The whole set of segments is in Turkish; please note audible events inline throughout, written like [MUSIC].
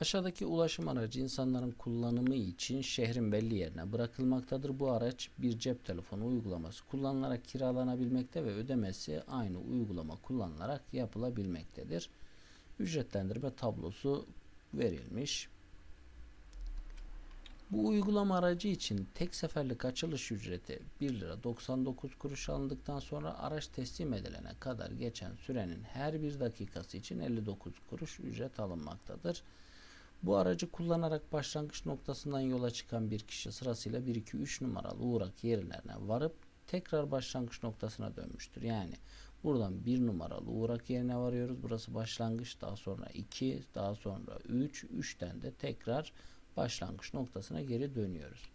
Aşağıdaki ulaşım aracı insanların kullanımı için şehrin belli yerine bırakılmaktadır. Bu araç bir cep telefonu uygulaması kullanılarak kiralanabilmekte ve ödemesi aynı uygulama kullanılarak yapılabilmektedir. Ücretlendirme tablosu verilmiş. Bu uygulama aracı için tek seferlik açılış ücreti 1 lira 99 kuruş alındıktan sonra araç teslim edilene kadar geçen sürenin her bir dakikası için 59 kuruş ücret alınmaktadır. Bu aracı kullanarak başlangıç noktasından yola çıkan bir kişi sırasıyla 1 2 3 numaralı uğrak yerlerine varıp tekrar başlangıç noktasına dönmüştür. Yani buradan 1 numaralı uğrak yerine varıyoruz. Burası başlangıç, daha sonra 2, daha sonra 3, 3'ten de tekrar başlangıç noktasına geri dönüyoruz.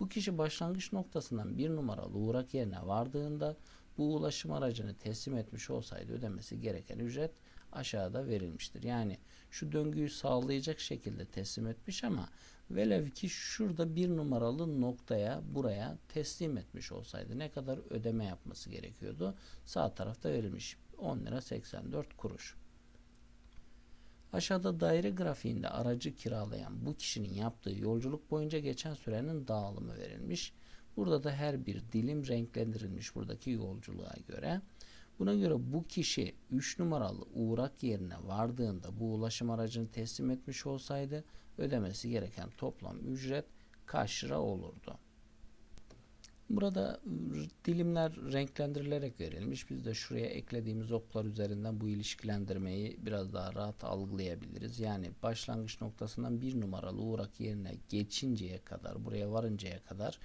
Bu kişi başlangıç noktasından bir numaralı uğrak yerine vardığında bu ulaşım aracını teslim etmiş olsaydı ödemesi gereken ücret aşağıda verilmiştir. Yani şu döngüyü sağlayacak şekilde teslim etmiş ama velev ki şurada bir numaralı noktaya buraya teslim etmiş olsaydı ne kadar ödeme yapması gerekiyordu? Sağ tarafta verilmiş 10 lira 84 kuruş. Aşağıda daire grafiğinde aracı kiralayan bu kişinin yaptığı yolculuk boyunca geçen sürenin dağılımı verilmiş. Burada da her bir dilim renklendirilmiş buradaki yolculuğa göre. Buna göre bu kişi 3 numaralı uğrak yerine vardığında bu ulaşım aracını teslim etmiş olsaydı ödemesi gereken toplam ücret kaç lira olurdu? Burada dilimler renklendirilerek verilmiş. Biz de şuraya eklediğimiz oklar üzerinden bu ilişkilendirmeyi biraz daha rahat algılayabiliriz. Yani başlangıç noktasından bir numaralı uğrak yerine geçinceye kadar, buraya varıncaya kadar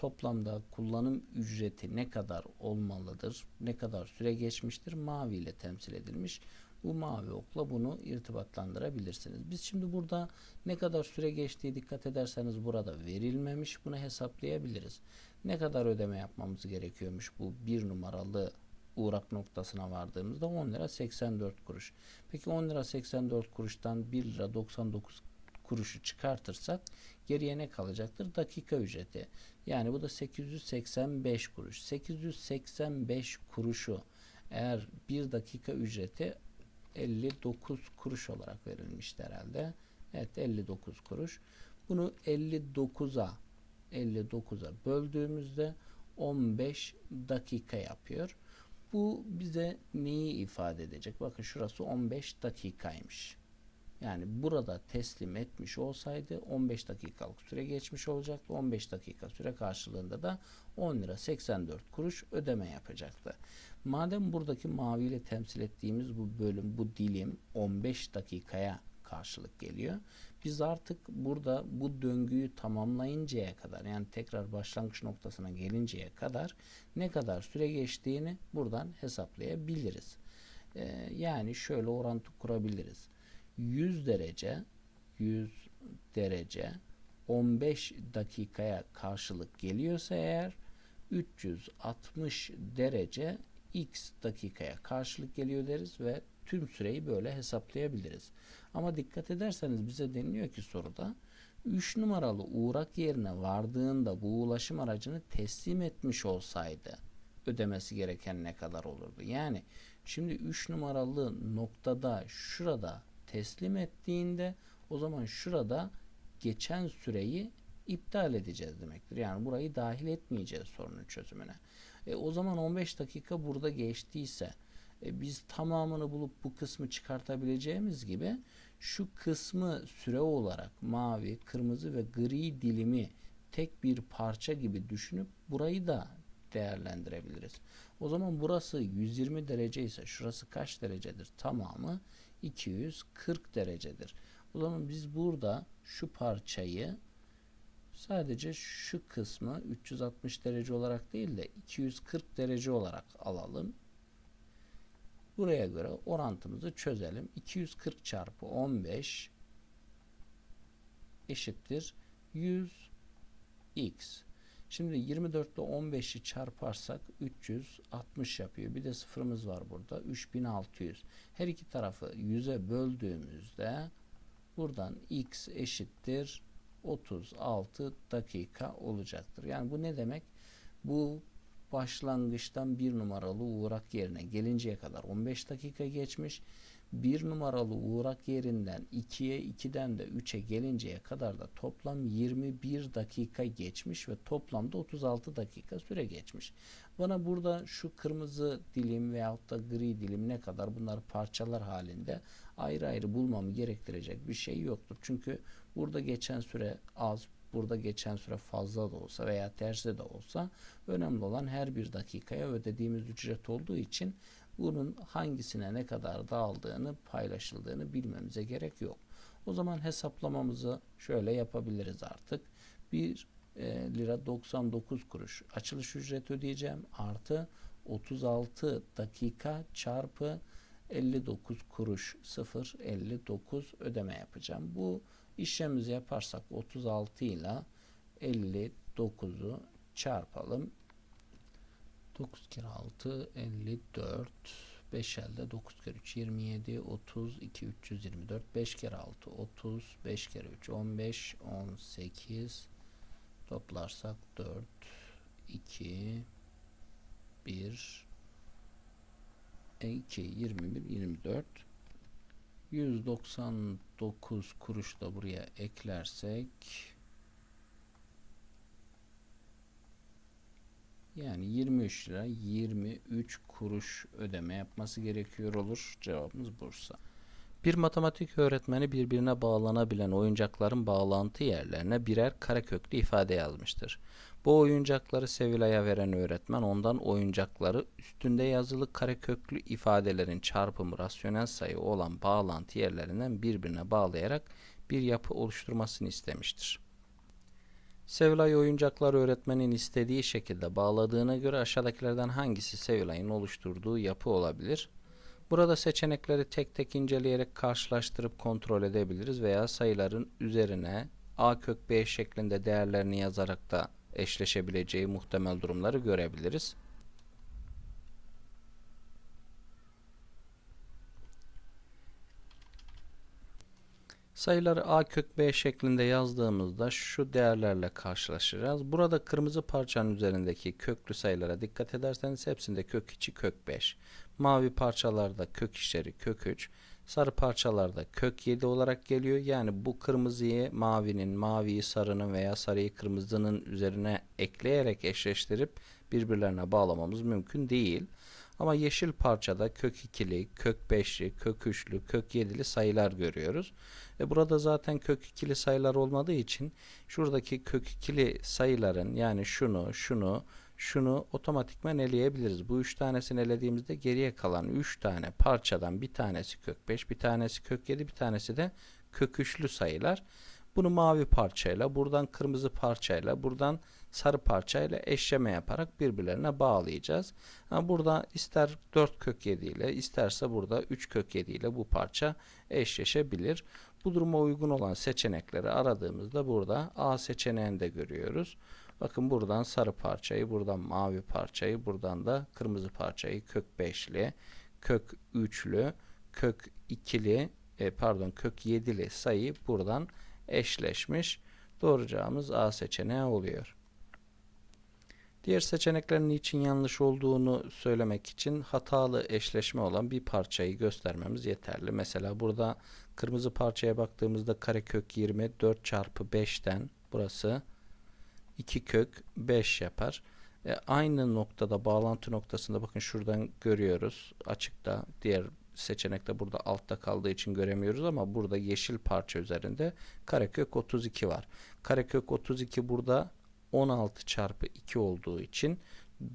toplamda kullanım ücreti ne kadar olmalıdır, ne kadar süre geçmiştir mavi ile temsil edilmiş. Bu mavi okla bunu irtibatlandırabilirsiniz. Biz şimdi burada ne kadar süre geçtiği dikkat ederseniz burada verilmemiş. Bunu hesaplayabiliriz. Ne kadar ödeme yapmamız gerekiyormuş bu bir numaralı uğrak noktasına vardığımızda 10 lira 84 kuruş. Peki 10 lira 84 kuruştan 1 lira 99 kuruşu çıkartırsak geriye ne kalacaktır? Dakika ücreti. Yani bu da 885 kuruş. 885 kuruşu eğer bir dakika ücreti 59 kuruş olarak verilmişti herhalde. Evet 59 kuruş. Bunu 59'a 59'a böldüğümüzde 15 dakika yapıyor. Bu bize neyi ifade edecek? Bakın şurası 15 dakikaymış. Yani burada teslim etmiş olsaydı 15 dakikalık süre geçmiş olacaktı. 15 dakika süre karşılığında da 10 lira 84 kuruş ödeme yapacaktı. Madem buradaki maviyle temsil ettiğimiz bu bölüm, bu dilim 15 dakikaya karşılık geliyor. Biz artık burada bu döngüyü tamamlayıncaya kadar yani tekrar başlangıç noktasına gelinceye kadar ne kadar süre geçtiğini buradan hesaplayabiliriz. Ee, yani şöyle orantı kurabiliriz. 100 derece 100 derece 15 dakikaya karşılık geliyorsa eğer 360 derece x dakikaya karşılık geliyor deriz ve tüm süreyi böyle hesaplayabiliriz. Ama dikkat ederseniz bize deniliyor ki soruda 3 numaralı uğrak yerine vardığında bu ulaşım aracını teslim etmiş olsaydı ödemesi gereken ne kadar olurdu? Yani şimdi 3 numaralı noktada şurada teslim ettiğinde o zaman şurada geçen süreyi iptal edeceğiz demektir. Yani burayı dahil etmeyeceğiz sorunun çözümüne. E, o zaman 15 dakika burada geçtiyse e, biz tamamını bulup bu kısmı çıkartabileceğimiz gibi şu kısmı süre olarak mavi, kırmızı ve gri dilimi tek bir parça gibi düşünüp burayı da değerlendirebiliriz. O zaman burası 120 derece ise şurası kaç derecedir? Tamamı 240 derecedir. O zaman biz burada şu parçayı sadece şu kısmı 360 derece olarak değil de 240 derece olarak alalım. Buraya göre orantımızı çözelim. 240 çarpı 15 eşittir 100 x. Şimdi 24 ile 15'i çarparsak 360 yapıyor. Bir de sıfırımız var burada. 3600. Her iki tarafı 100'e böldüğümüzde buradan x eşittir 36 dakika olacaktır. Yani bu ne demek? Bu başlangıçtan bir numaralı uğrak yerine gelinceye kadar 15 dakika geçmiş. Bir numaralı uğrak yerinden 2'ye 2'den de 3'e gelinceye kadar da toplam 21 dakika geçmiş ve toplamda 36 dakika süre geçmiş. Bana burada şu kırmızı dilim veyahut da gri dilim ne kadar bunlar parçalar halinde ayrı ayrı bulmamı gerektirecek bir şey yoktur. Çünkü burada geçen süre az, burada geçen süre fazla da olsa veya tersi de olsa önemli olan her bir dakikaya ödediğimiz ücret olduğu için bunun hangisine ne kadar dağıldığını paylaşıldığını bilmemize gerek yok. O zaman hesaplamamızı şöyle yapabiliriz artık. 1 e, lira 99 kuruş açılış ücreti ödeyeceğim artı 36 dakika çarpı 59 kuruş 0.59 ödeme yapacağım. Bu işlemimizi yaparsak 36 ile 59'u çarpalım. 9 kere 6 54 5 elde 9 kere 3 27 30 2 324 5 kere 6 30 5 kere 3 15 18 toplarsak 4 2 1 2 21 24 199 kuruş da buraya eklersek yani 23 lira 23 kuruş ödeme yapması gerekiyor olur. Cevabımız Bursa. Bir matematik öğretmeni birbirine bağlanabilen oyuncakların bağlantı yerlerine birer kareköklü ifade yazmıştır. Bu oyuncakları Sevilay'a veren öğretmen ondan oyuncakları üstünde yazılı kareköklü ifadelerin çarpımı rasyonel sayı olan bağlantı yerlerinden birbirine bağlayarak bir yapı oluşturmasını istemiştir. Sevilay oyuncaklar öğretmenin istediği şekilde bağladığına göre aşağıdakilerden hangisi Sevilay'ın oluşturduğu yapı olabilir? Burada seçenekleri tek tek inceleyerek karşılaştırıp kontrol edebiliriz veya sayıların üzerine a kök b şeklinde değerlerini yazarak da eşleşebileceği muhtemel durumları görebiliriz. Sayıları a kök b şeklinde yazdığımızda şu değerlerle karşılaşacağız. Burada kırmızı parçanın üzerindeki köklü sayılara dikkat ederseniz hepsinde kök içi kök 5. Mavi parçalarda kök içleri kök 3. Sarı parçalarda kök 7 olarak geliyor. Yani bu kırmızıyı mavinin, maviyi sarının veya sarıyı kırmızının üzerine ekleyerek eşleştirip birbirlerine bağlamamız mümkün değil. Ama yeşil parçada kök ikili, kök beşli, kök üçlü, kök yedili sayılar görüyoruz. E burada zaten kök ikili sayılar olmadığı için şuradaki kök ikili sayıların yani şunu, şunu, şunu otomatikman eleyebiliriz. Bu üç tanesini elediğimizde geriye kalan üç tane parçadan bir tanesi kök 5, bir tanesi kök 7, bir tanesi de kök üçlü sayılar. Bunu mavi parçayla, buradan kırmızı parçayla, buradan sarı parçayla eşleme yaparak birbirlerine bağlayacağız. Ha, burada ister 4 kök 7 ile isterse burada 3 kök 7 ile bu parça eşleşebilir. Bu duruma uygun olan seçenekleri aradığımızda burada A seçeneğini de görüyoruz. Bakın buradan sarı parçayı, buradan mavi parçayı, buradan da kırmızı parçayı kök 5'li, kök 3'lü, kök 2'li, e, pardon kök 7'li sayı buradan eşleşmiş. Doğru cevabımız A seçeneği oluyor. Diğer seçeneklerin için yanlış olduğunu söylemek için hatalı eşleşme olan bir parçayı göstermemiz yeterli. Mesela burada kırmızı parçaya baktığımızda karekök 20 4 çarpı 5'ten burası 2 kök 5 yapar. E, aynı noktada bağlantı noktasında bakın şuradan görüyoruz açıkta diğer seçenekte burada altta kaldığı için göremiyoruz ama burada yeşil parça üzerinde karekök 32 var. Karekök 32 burada 16 çarpı 2 olduğu için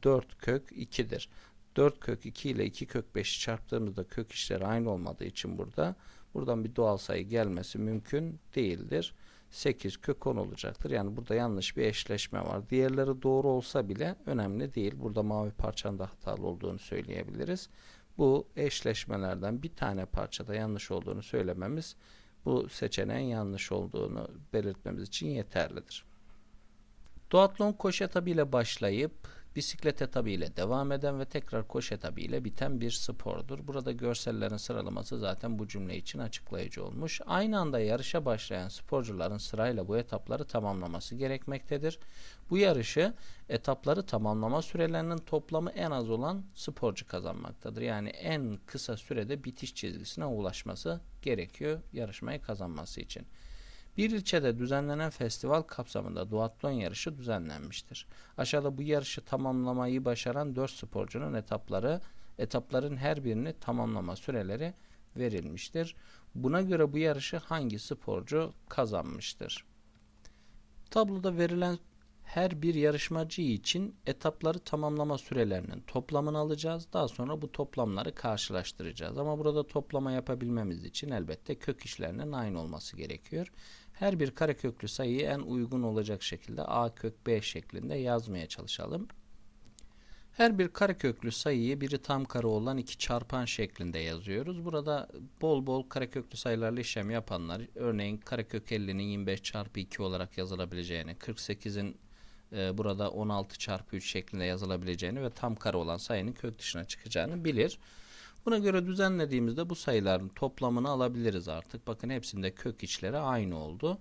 4 kök 2'dir. 4 kök 2 ile 2 kök 5'i çarptığımızda kök işleri aynı olmadığı için burada buradan bir doğal sayı gelmesi mümkün değildir. 8 kök 10 olacaktır. Yani burada yanlış bir eşleşme var. Diğerleri doğru olsa bile önemli değil. Burada mavi parçanın da hatalı olduğunu söyleyebiliriz. Bu eşleşmelerden bir tane parçada yanlış olduğunu söylememiz bu seçeneğin yanlış olduğunu belirtmemiz için yeterlidir. Duatlon koşu etabıyla başlayıp bisiklet etabı ile devam eden ve tekrar koşu etabı ile biten bir spordur. Burada görsellerin sıralaması zaten bu cümle için açıklayıcı olmuş. Aynı anda yarışa başlayan sporcuların sırayla bu etapları tamamlaması gerekmektedir. Bu yarışı etapları tamamlama sürelerinin toplamı en az olan sporcu kazanmaktadır. Yani en kısa sürede bitiş çizgisine ulaşması gerekiyor yarışmayı kazanması için. Bir ilçede düzenlenen festival kapsamında duatlon yarışı düzenlenmiştir. Aşağıda bu yarışı tamamlamayı başaran 4 sporcunun etapları, etapların her birini tamamlama süreleri verilmiştir. Buna göre bu yarışı hangi sporcu kazanmıştır? Tabloda verilen her bir yarışmacı için etapları tamamlama sürelerinin toplamını alacağız. Daha sonra bu toplamları karşılaştıracağız. Ama burada toplama yapabilmemiz için elbette kök işlerinin aynı olması gerekiyor. Her bir kareköklü sayıyı en uygun olacak şekilde a kök b şeklinde yazmaya çalışalım. Her bir kareköklü sayıyı biri tam kare olan iki çarpan şeklinde yazıyoruz. Burada bol bol kareköklü sayılarla işlem yapanlar örneğin karekök 50'nin 25 çarpı 2 olarak yazılabileceğini, 48'in e, burada 16 çarpı 3 şeklinde yazılabileceğini ve tam kare olan sayının kök dışına çıkacağını bilir. Buna göre düzenlediğimizde bu sayıların toplamını alabiliriz artık. Bakın hepsinde kök içleri aynı oldu.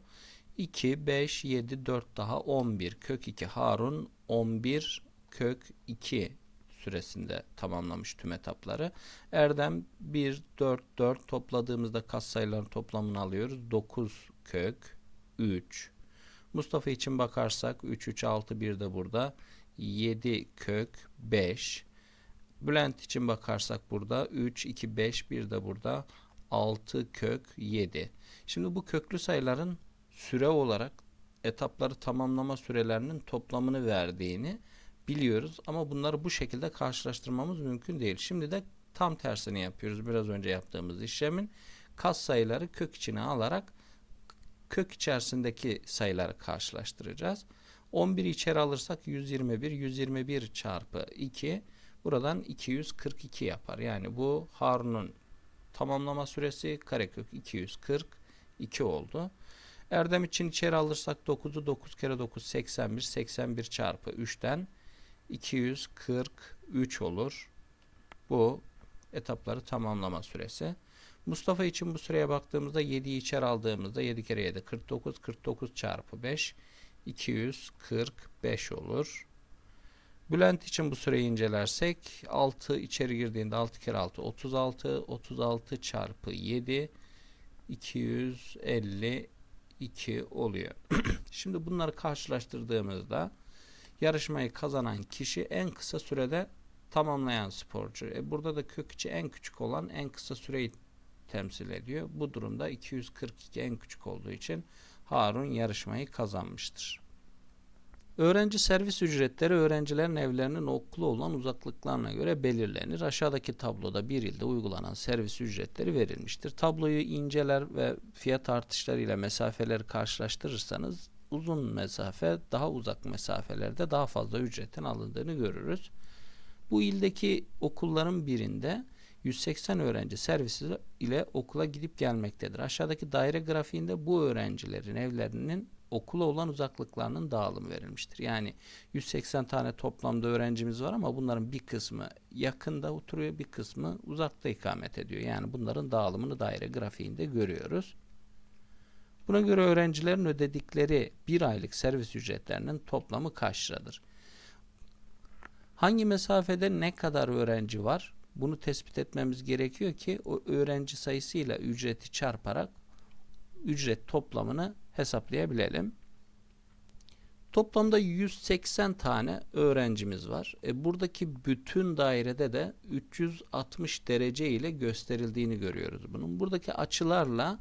2, 5, 7, 4 daha 11. Kök 2 Harun 11 kök 2 süresinde tamamlamış tüm etapları. Erdem 1, 4, 4 topladığımızda katsayıların toplamını alıyoruz. 9 kök 3. Mustafa için bakarsak 3, 3, 6, 1 de burada. 7 kök 5. Bülent için bakarsak burada 3, 2, 5, 1 de burada 6 kök 7. Şimdi bu köklü sayıların süre olarak etapları tamamlama sürelerinin toplamını verdiğini biliyoruz. Ama bunları bu şekilde karşılaştırmamız mümkün değil. Şimdi de tam tersini yapıyoruz. Biraz önce yaptığımız işlemin kas sayıları kök içine alarak kök içerisindeki sayıları karşılaştıracağız. 11'i içeri alırsak 121, 121 çarpı 2 buradan 242 yapar. Yani bu Harun'un tamamlama süresi karekök 242 oldu. Erdem için içeri alırsak 9'u 9 kere 9 81 81 çarpı 3'ten 243 olur. Bu etapları tamamlama süresi. Mustafa için bu süreye baktığımızda 7'yi içeri aldığımızda 7 kere 7 49 49 çarpı 5 245 olur. Bülent için bu süreyi incelersek 6 içeri girdiğinde 6 kere 6 36 36 çarpı 7 252 oluyor. [CLEARS THROAT] Şimdi bunları karşılaştırdığımızda yarışmayı kazanan kişi en kısa sürede tamamlayan sporcu. E burada da kök içi en küçük olan en kısa süreyi temsil ediyor. Bu durumda 242 en küçük olduğu için Harun yarışmayı kazanmıştır. Öğrenci servis ücretleri öğrencilerin evlerinin okulu olan uzaklıklarına göre belirlenir. Aşağıdaki tabloda bir ilde uygulanan servis ücretleri verilmiştir. Tabloyu inceler ve fiyat artışları ile mesafeleri karşılaştırırsanız uzun mesafe daha uzak mesafelerde daha fazla ücretin alındığını görürüz. Bu ildeki okulların birinde 180 öğrenci servisi ile okula gidip gelmektedir. Aşağıdaki daire grafiğinde bu öğrencilerin evlerinin okula olan uzaklıklarının dağılımı verilmiştir. Yani 180 tane toplamda öğrencimiz var ama bunların bir kısmı yakında oturuyor, bir kısmı uzakta ikamet ediyor. Yani bunların dağılımını daire grafiğinde görüyoruz. Buna göre öğrencilerin ödedikleri bir aylık servis ücretlerinin toplamı kaç liradır? Hangi mesafede ne kadar öğrenci var? Bunu tespit etmemiz gerekiyor ki o öğrenci sayısıyla ücreti çarparak ücret toplamını hesaplayabilelim. Toplamda 180 tane öğrencimiz var. E, buradaki bütün dairede de 360 derece ile gösterildiğini görüyoruz bunun. Buradaki açılarla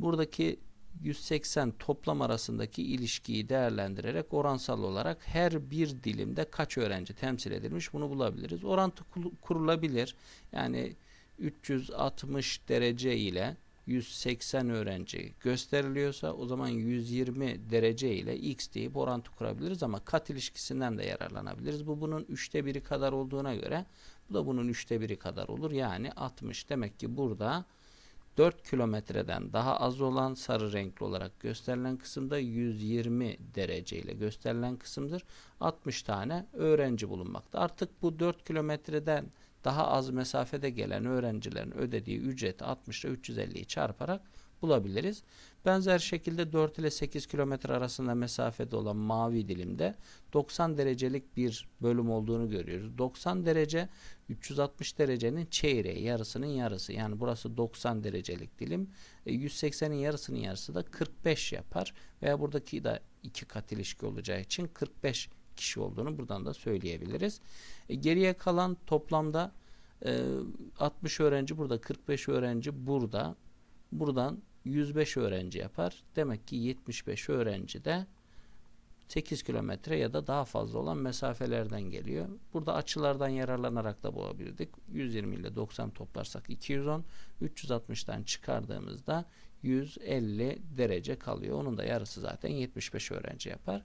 buradaki 180 toplam arasındaki ilişkiyi değerlendirerek oransal olarak her bir dilimde kaç öğrenci temsil edilmiş bunu bulabiliriz. Orantı kurulabilir. Yani 360 derece ile 180 öğrenci gösteriliyorsa o zaman 120 derece ile x deyip orantı kurabiliriz ama kat ilişkisinden de yararlanabiliriz. Bu bunun üçte biri kadar olduğuna göre bu da bunun üçte biri kadar olur. Yani 60 demek ki burada 4 kilometreden daha az olan sarı renkli olarak gösterilen kısımda 120 derece ile gösterilen kısımdır. 60 tane öğrenci bulunmakta. Artık bu 4 kilometreden daha az mesafede gelen öğrencilerin ödediği ücreti 60 ile 350'yi çarparak bulabiliriz. Benzer şekilde 4 ile 8 kilometre arasında mesafede olan mavi dilimde 90 derecelik bir bölüm olduğunu görüyoruz. 90 derece 360 derecenin çeyreği, yarısının yarısı. Yani burası 90 derecelik dilim. 180'in yarısının yarısı da 45 yapar. Veya buradaki de iki kat ilişki olacağı için 45 kişi olduğunu buradan da söyleyebiliriz. E, geriye kalan toplamda e, 60 öğrenci burada, 45 öğrenci burada. Buradan 105 öğrenci yapar. Demek ki 75 öğrenci de 8 kilometre ya da daha fazla olan mesafelerden geliyor. Burada açılardan yararlanarak da bulabilirdik. 120 ile 90 toplarsak 210, 360'tan çıkardığımızda 150 derece kalıyor. Onun da yarısı zaten 75 öğrenci yapar.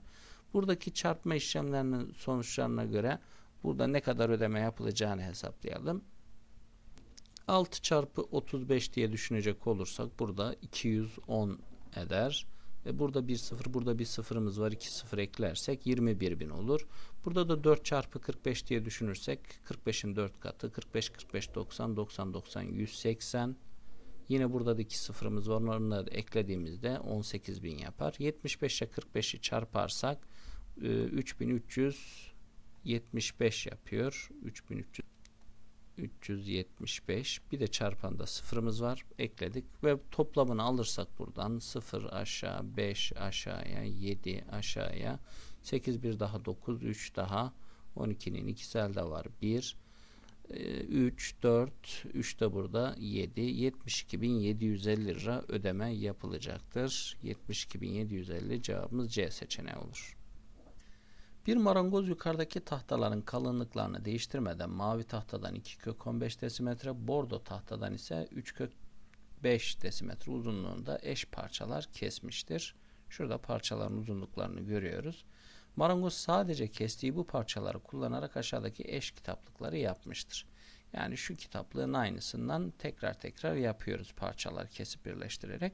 Buradaki çarpma işlemlerinin sonuçlarına göre burada ne kadar ödeme yapılacağını hesaplayalım. 6 çarpı 35 diye düşünecek olursak burada 210 eder. Ve burada bir sıfır, burada bir sıfırımız var. 2 sıfır eklersek 21 bin olur. Burada da 4 çarpı 45 diye düşünürsek 45'in 4 katı 45 45 90 90 90 180 Yine burada da 2 sıfırımız var. Onları da eklediğimizde 18 bin yapar. 75 ile 45'i çarparsak 3375 yapıyor. 3300 375 bir de çarpanda sıfırımız var. Ekledik. Ve toplamını alırsak buradan 0 aşağı 5 aşağıya 7 aşağıya 8 bir daha 9 3 daha 12'nin ikisi elde var. 1 3 4 3 de burada 7 72.750 lira ödeme yapılacaktır. 72.750 cevabımız C seçeneği olur bir marangoz yukarıdaki tahtaların kalınlıklarını değiştirmeden mavi tahtadan 2 kök 15 desimetre, bordo tahtadan ise 3 kök 5 desimetre uzunluğunda eş parçalar kesmiştir. Şurada parçaların uzunluklarını görüyoruz. Marangoz sadece kestiği bu parçaları kullanarak aşağıdaki eş kitaplıkları yapmıştır. Yani şu kitaplığın aynısından tekrar tekrar yapıyoruz parçalar kesip birleştirerek.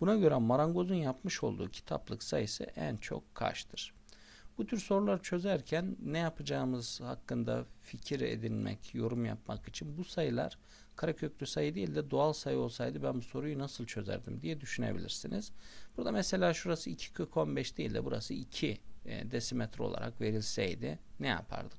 Buna göre marangozun yapmış olduğu kitaplık sayısı en çok kaçtır? Bu tür sorular çözerken ne yapacağımız hakkında fikir edinmek, yorum yapmak için bu sayılar kareköklü sayı değil de doğal sayı olsaydı ben bu soruyu nasıl çözerdim diye düşünebilirsiniz. Burada mesela şurası 2 kök 15 değil de burası 2 e, desimetre olarak verilseydi ne yapardık?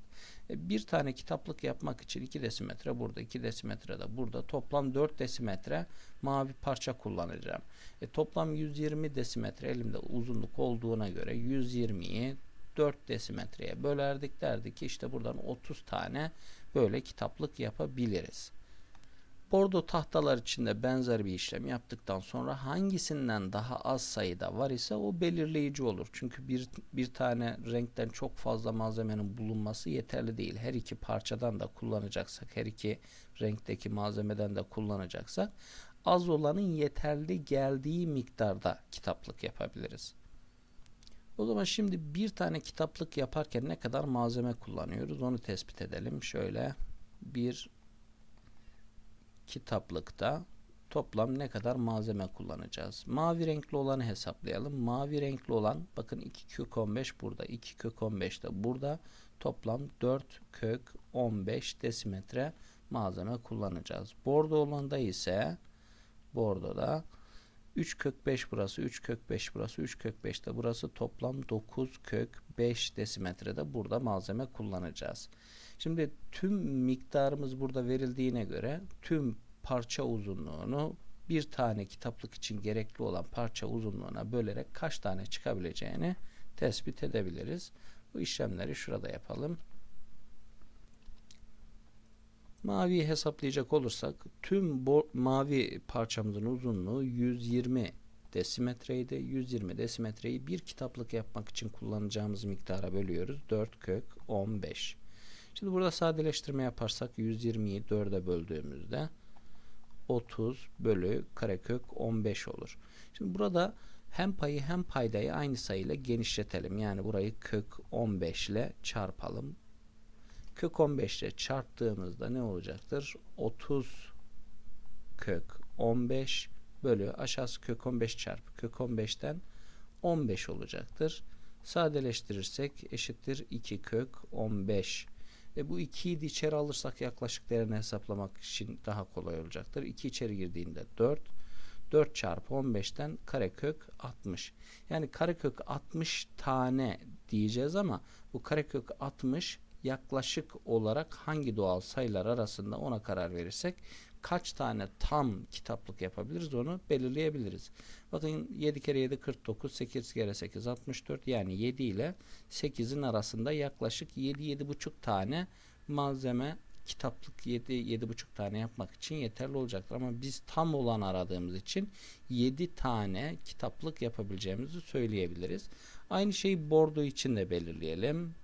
E, bir tane kitaplık yapmak için 2 desimetre burada, 2 desimetre de burada. Toplam 4 desimetre mavi parça kullanacağım. E, toplam 120 desimetre elimde uzunluk olduğuna göre 120'yi 4 desimetreye bölerdik derdik ki işte buradan 30 tane böyle kitaplık yapabiliriz. Bordo tahtalar içinde benzer bir işlem yaptıktan sonra hangisinden daha az sayıda var ise o belirleyici olur. Çünkü bir, bir tane renkten çok fazla malzemenin bulunması yeterli değil. Her iki parçadan da kullanacaksak, her iki renkteki malzemeden de kullanacaksak az olanın yeterli geldiği miktarda kitaplık yapabiliriz. O zaman şimdi bir tane kitaplık yaparken ne kadar malzeme kullanıyoruz onu tespit edelim. Şöyle bir kitaplıkta toplam ne kadar malzeme kullanacağız. Mavi renkli olanı hesaplayalım. Mavi renkli olan bakın 2 kök 15 burada 2 kök 15 de burada toplam 4 kök 15 desimetre malzeme kullanacağız. Bordo olanda ise bordoda 3 kök 5 burası, 3 kök 5 burası, 3 kök 5 de burası toplam 9 kök 5 desimetrede burada malzeme kullanacağız. Şimdi tüm miktarımız burada verildiğine göre tüm parça uzunluğunu bir tane kitaplık için gerekli olan parça uzunluğuna bölerek kaç tane çıkabileceğini tespit edebiliriz. Bu işlemleri şurada yapalım. Maviyi hesaplayacak olursak tüm mavi parçamızın uzunluğu 120 desimetreydi. 120 desimetreyi bir kitaplık yapmak için kullanacağımız miktara bölüyoruz. 4 kök 15. Şimdi burada sadeleştirme yaparsak 120'yi 4'e böldüğümüzde 30 bölü karekök 15 olur. Şimdi burada hem payı hem paydayı aynı sayıyla genişletelim. Yani burayı kök 15 ile çarpalım. Kök 15 ile çarptığımızda ne olacaktır? 30 kök 15 bölü aşağısı kök 15 çarpı kök 15'ten 15 olacaktır. Sadeleştirirsek eşittir 2 kök 15. E bu 2'yi de içeri alırsak yaklaşık değerini hesaplamak için daha kolay olacaktır. 2 içeri girdiğinde 4. 4 çarpı 15'ten karekök 60. Yani karekök 60 tane diyeceğiz ama bu karekök 60 yaklaşık olarak hangi doğal sayılar arasında ona karar verirsek kaç tane tam kitaplık yapabiliriz onu belirleyebiliriz. Bakın 7 kere 7 49, 8 kere 8 64 yani 7 ile 8'in arasında yaklaşık 7-7,5 tane malzeme kitaplık 7 7,5 tane yapmak için yeterli olacaktır. Ama biz tam olan aradığımız için 7 tane kitaplık yapabileceğimizi söyleyebiliriz. Aynı şeyi bordo için de belirleyelim.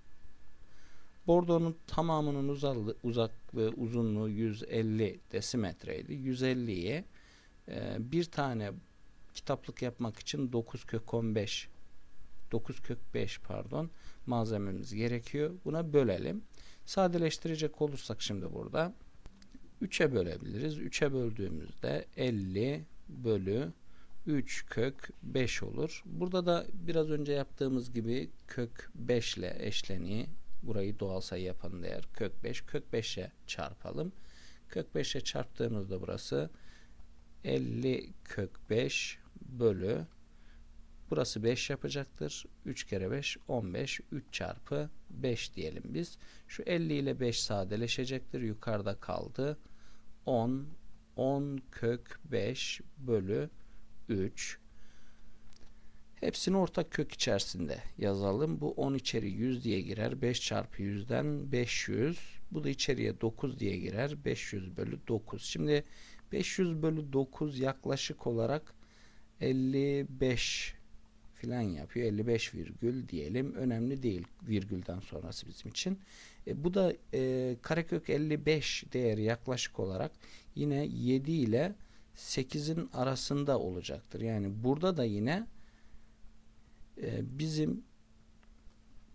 Bordonun tamamının uzaklığı, uzaklığı uzunluğu 150 desimetreydi. 150'ye e, bir tane kitaplık yapmak için 9 kök 15 9 kök 5 pardon malzememiz gerekiyor. Buna bölelim. Sadeleştirecek olursak şimdi burada 3'e bölebiliriz. 3'e böldüğümüzde 50 bölü 3 kök 5 olur. Burada da biraz önce yaptığımız gibi kök 5 ile eşleniği burayı doğal sayı yapan değer kök 5. Kök 5'e çarpalım. Kök 5'e çarptığımızda burası 50 kök 5 bölü burası 5 yapacaktır. 3 kere 5 15 3 çarpı 5 diyelim biz. Şu 50 ile 5 sadeleşecektir. Yukarıda kaldı. 10 10 kök 5 bölü 3 Hepsini ortak kök içerisinde yazalım. Bu 10 içeri 100 diye girer. 5 çarpı 100'den 500. Bu da içeriye 9 diye girer. 500 bölü 9. Şimdi 500 bölü 9 yaklaşık olarak 55 filan yapıyor. 55 virgül diyelim. Önemli değil virgülden sonrası bizim için. E, bu da e, karekök 55 değeri yaklaşık olarak yine 7 ile 8'in arasında olacaktır. Yani burada da yine e, bizim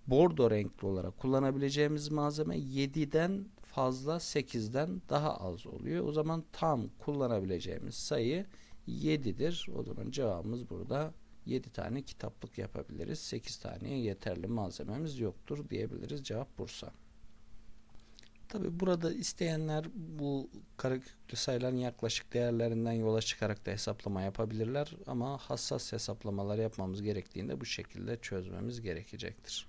bordo renkli olarak kullanabileceğimiz malzeme 7'den fazla 8'den daha az oluyor. O zaman tam kullanabileceğimiz sayı 7'dir. O zaman cevabımız burada 7 tane kitaplık yapabiliriz. 8 taneye yeterli malzememiz yoktur diyebiliriz. Cevap Bursa. Tabi burada isteyenler bu kareköklü sayıların yaklaşık değerlerinden yola çıkarak da hesaplama yapabilirler ama hassas hesaplamalar yapmamız gerektiğinde bu şekilde çözmemiz gerekecektir.